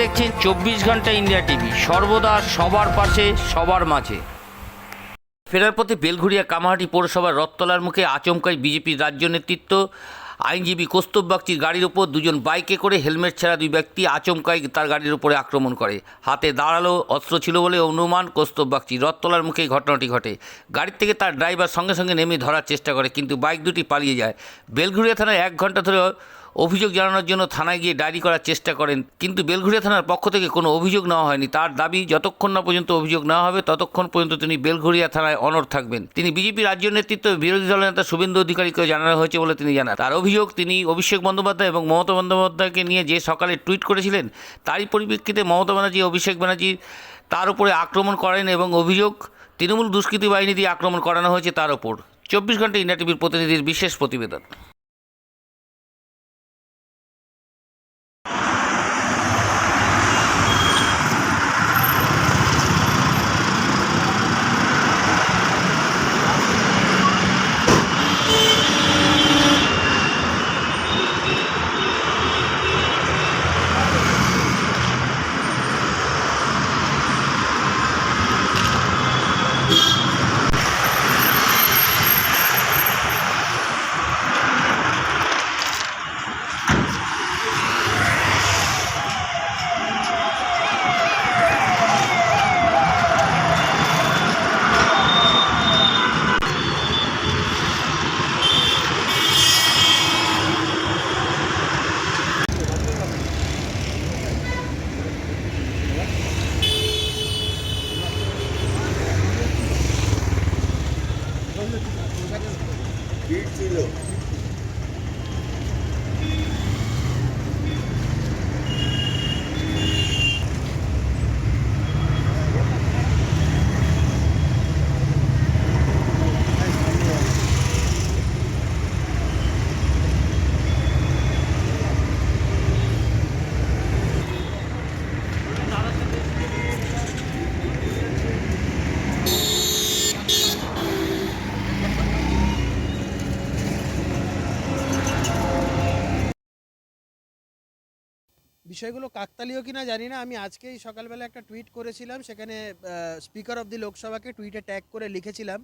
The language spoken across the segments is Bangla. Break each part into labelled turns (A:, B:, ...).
A: দেখছেন চব্বিশ ঘণ্টা ইন্ডিয়া টিভি। সর্বদা সবার পাশে, সবার মাঝে। ফেরার পথে বেলঘুরিয়া কামাহাটি পৌরসভার রথতলার মুখে আচমকাই বিজেপির রাজ্য নেতৃত্ব। আইনজীবী কৌস্তব বাগচির গাড়ির ওপর দুজন বাইকে করে হেলমেট ছাড়া দুই ব্যক্তি আচমকাই তার গাড়ির উপরে আক্রমণ করে। হাতে দাঁড়াল, অস্ত্র ছিল বলে অনুমান কৌস্তব বাগচি। রথতলার মুখে ঘটনাটি ঘটে। গাড়ির থেকে তার ড্রাইভার সঙ্গে সঙ্গে নেমে ধরার চেষ্টা করে, কিন্তু বাইক দুটি পালিয়ে যায়। বেলঘুরিয়া থানায় এক ঘণ্টা ধরে অভিযোগ জানানোর জন্য থানায় গিয়ে ডায়েরি করার চেষ্টা করেন। কিন্তু বেলঘুরিয়া থানার পক্ষ থেকে কোনো অভিযোগ নেওয়া হয়নি। তার দাবি, যতক্ষণ না পর্যন্ত অভিযোগ নেওয়া হবে, ততক্ষণ পর্যন্ত তিনি বেলঘুরিয়া থানায় অনর থাকবেন। তিনি বিজেপি রাজ্য নেতৃত্ব, বিরোধী দলের নেতা শুভেন্দু অধিকারীকে জানানো হয়েছে বলে তিনি জানান। তার অভিযোগ, তিনি অভিষেক বন্দ্যোপাধ্যায় এবং মমতা বন্দ্যোপাধ্যায়কে নিয়ে যে সকালে টুইট করেছিলেন, তারই পরিপ্রেক্ষিতে মমতা ব্যানার্জি, অভিষেক ব্যানার্জি তার উপরে আক্রমণ করেন এবং অভিযোগ, তৃণমূল দুষ্কৃতী বাহিনী দিয়ে আক্রমণ করানো হয়েছে তার ওপর চব্বিশ ঘণ্টা ইন্ডিয়া টিভির প্রতিনিধির বিশেষ প্রতিবেদন। tranquilo.
B: বিষয়গুলো কাকতালীয় কিনা জানি না। আমি আজকেই সকালবেলা একটা টুইট করেছিলাম, সেখানে স্পিকার অফ দি লোকসভাকে টুইটে ট্যাগ করে লিখেছিলাম,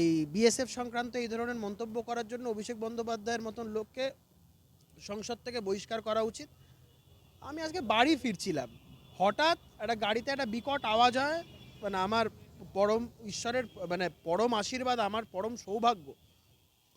B: এই বিএসএফ সংক্রান্ত এই ধরনের মন্তব্য করার জন্য অভিষেক বন্দ্যোপাধ্যায়ের মতন লোককে সংসদ থেকে বহিষ্কার করা উচিত। আমি আজকে বাড়ি ফিরছিলাম। হঠাৎ একটা গাড়িতে একটা বিকট আওয়াজ হয় মানে আমার পরম ঈশ্বরের মানে পরম আশীর্বাদ, আমার পরম সৌভাগ্য।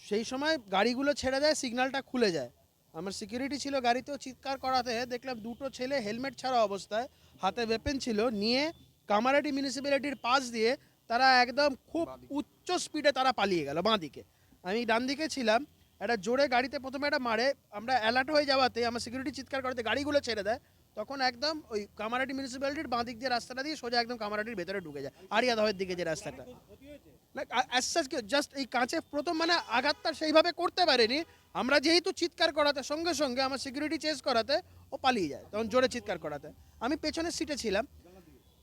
B: সেই সময় গাড়িগুলো ছেড়ে দেয় সিগন্যালটা খুলে যায়। আমার সিকিউরিটি ছিল গাড়িতেও চিৎকার করাতে দেখলাম দুটো ছেলে হেলমেট ছাড়া অবস্থায় হাতে ওয়েপেন ছিল নিয়ে কামারাটি মিউনিসিপ্যালিটির পাশ দিয়ে তারা একদম খুব উচ্চ স্পিডে তারা পালিয়ে গেল বাঁ দিকে। আমি ডান দিকে ছিলাম একটা জোরে গাড়িতে প্রথমে একটা মারে, আমরা অ্যালার্ট হয়ে যাওয়াতে আমার সিকিউরিটি চিৎকার করাতে গাড়িগুলো ছেড়ে দেয়, তখন একদম ওই কামারাটি মিউনিসিপ্যালিটির বাঁ দিক দিয়ে রাস্তাটা দিয়ে সোজা একদম কামারাটির ভেতরে ঢুকে যায় আরিয়াদহের দিকে যে রাস্তাটা। না জাস্ট এই কাঁচে প্রথম মানে আঘাতটা সেইভাবে করতে পারেনি, আমরা যেহেতু চিৎকার করাতে, সঙ্গে সঙ্গে আমার সিকিউরিটি চেস করাতে ও পালিয়ে যায়, তখন জোরে চিৎকার করাতে। আমি পেছনের সিটে ছিলাম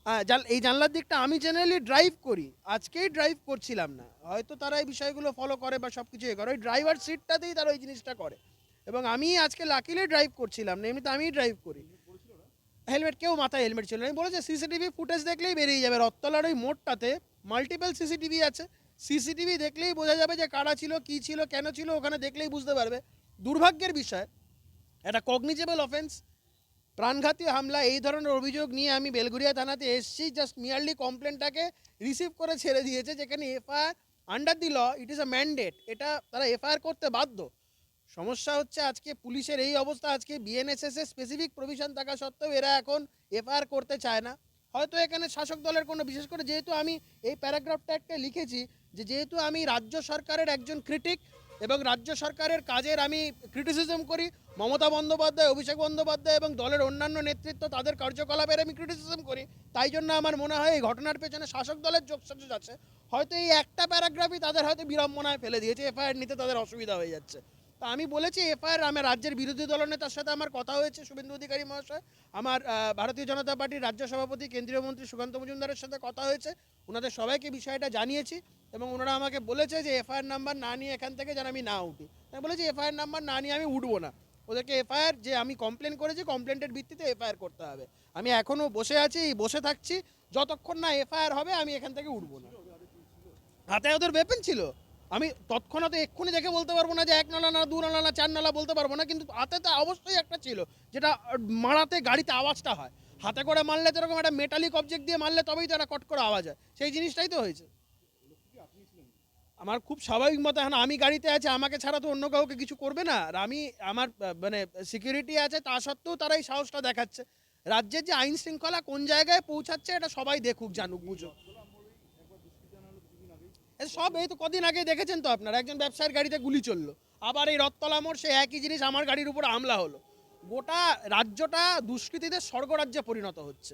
B: এই জানলার দিকটা আমি জেনারেলি ড্রাইভ করি। আজকেই ড্রাইভ করছিলাম না। হয়তো তারা এই বিষয়গুলো ফলো করে বা সব কিছু করে। ওই ড্রাইভার সিটটাতেই তারা ওই জিনিসটা করে। এবং আমি আজকে লাকিলি ড্রাইভ করছিলাম না। এমনিতে আমিই ড্রাইভ করি। হেলমেট কেউ মাথায় হেলমেট ছিল আমি বলেছে সিসিটিভি ফুটেজ দেখলেই বেরিয়ে যাবে। রত্তলার ওই মোড়টাতে মাল্টিপল সিসিটিভি আছে। সিসিটিভি দেখলেই বোঝা যাবে যে কারা ছিল, কি ছিল, কেন ছিল, ওখানে দেখলেই বুঝতে পারবে। দুর্ভাগ্যের বিষয় একটা কগনিজেবল অফেন্স প্রাণঘাতী হামলা, এই ধরনের অভিযোগ নিয়ে আমি বেলগুড়িয়া থানাতে এসেছি। জাস্ট মিয়ারলি কমপ্লেনটাকে রিসিভ করে ছেড়ে দিয়েছে, যেখানে FIR under the law it is a mandate এটা তারা এফআইআর করতে বাধ্য। সমস্যা হচ্ছে আজকে পুলিশের এই অবস্থা। আজকে বিএনএসএস এর স্পেসিফিক প্রভিশন থাকা সত্ত্বেও এরা এখন এফআইআর করতে চায় না। হয়তো এখানে শাসক দলের কোনো, বিশেষ করে যেহেতু আমি এই প্যারাগ্রাফটা একটা লিখেছি, যে যেহেতু আমি রাজ্য সরকারের একজন ক্রিটিক এবং রাজ্য সরকারের কাজের আমি ক্রিটিসিজম করি। মমতা বন্দ্যোপাধ্যায়, অভিষেক বন্দ্যোপাধ্যায় এবং দলের অন্যান্য নেতৃত্ব, তাদের কার্যকলাপের আমি ক্রিটিসিজম করি। তাই জন্য আমার মনে হয় এই ঘটনার পেছনে শাসক দলের যোগসাজস আছে। হয়তো এই একটা প্যারাগ্রাফই তাদের হয়তো বিড়ম্বনায় ফেলে দিয়েছে, এফআইআর নিতে তাদের অসুবিধা হয়ে যাচ্ছে। তা আমি বলেছি, এফআইআর আমার রাজ্যের বিরোধী দলনেতার সাথে আমার কথা হয়েছে, শুভেন্দু অধিকারী মহাশয়। আমার ভারতীয় জনতা পার্টির রাজ্য সভাপতি, কেন্দ্রীয় মন্ত্রী সুকান্ত মজুমদারের সাথে কথা হয়েছে। ওনাদের সবাইকে বিষয়টা জানিয়েছি। এবং ওনারা আমাকে বলেছে যে এফআইআর নাম্বার না নিয়ে এখান থেকে যেন আমি না উঠি। আমি বলেছি, এফআইআর নাম্বার না নিয়ে আমি উঠবো না। ওদেরকে এফআইআর যে আমি কমপ্লেন করেছি কমপ্লেন্টের ভিত্তিতে এফআইআর করতে হবে। আমি এখনও বসে আছি, বসে থাকছি। যতক্ষণ না এফআইআর হবে, আমি এখান থেকে উঠবো না। হাতে ওদের ওয়েপেন ছিল। আমি তৎক্ষণাৎ এক্ষুনি দেখে বলতে পারব না যে এক নালা না, দু নালা না, চার নালা বলতে পারব না। কিন্তু হাতে তো অবশ্যই একটা ছিল, যেটা মারাতে গাড়িতে আওয়াজটা হয়। হাতে করে মারলে তো এরকম একটা মেটালিক অবজেক্ট দিয়ে মারলে তবেই তো একটা কট করে আওয়াজ হয়। সেই জিনিসটাই তো হয়েছে। আমার খুব স্বাভাবিক মতো এখন আমি গাড়িতে আছি, আমাকে ছাড়া তো অন্য কাউকে কিছু করবে না। আর আমি, আমার মানে সিকিউরিটি আছে, তা সত্ত্বেও তারা এই সাহসটা দেখাচ্ছে। রাজ্যের যে আইন শৃঙ্খলা কোন জায়গায় পৌঁছাচ্ছে, এটা সবাই দেখুক, জানুক, বুঝুক। সব এই তো কদিন আগে দেখেছেন তো আপনারা, একজন ব্যবসায়ীর গাড়িতে গুলি চলল। আবার এই রথতলা মোড়, সে একই জিনিস আমার গাড়ির উপর হামলা হলো। গোটা রাজ্যটা দুষ্কৃতীদের স্বর্গরাজ্যে পরিণত হচ্ছে।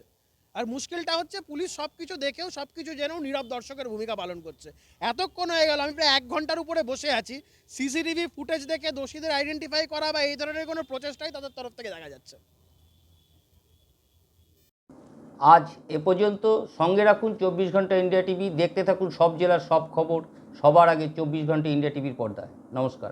B: আর মুশকিলটা হচ্ছে পুলিশ সব কিছু দেখেও সব কিছু জেনেও নীরব দর্শকের ভূমিকা পালন করছে। এতক্ষণ হয়ে গেল, আমি প্রায় এক ঘণ্টার উপরে বসে আছি। সিসিটিভি ফুটেজ দেখে দোষীদের আইডেন্টিফাই করা বা এই ধরনের কোনো প্রচেষ্টাই তাদের তরফ থেকে দেখা যাচ্ছে।
A: আজ এ পর্যন্ত সঙ্গে রাখুন চব্বিশ ঘণ্টা ইন্ডিয়া টিভি, দেখতে থাকুন সব জেলার সব খবর, সবার আগে চব্বিশ ঘণ্টা ইন্ডিয়া টিভির পর্দায়। নমস্কার।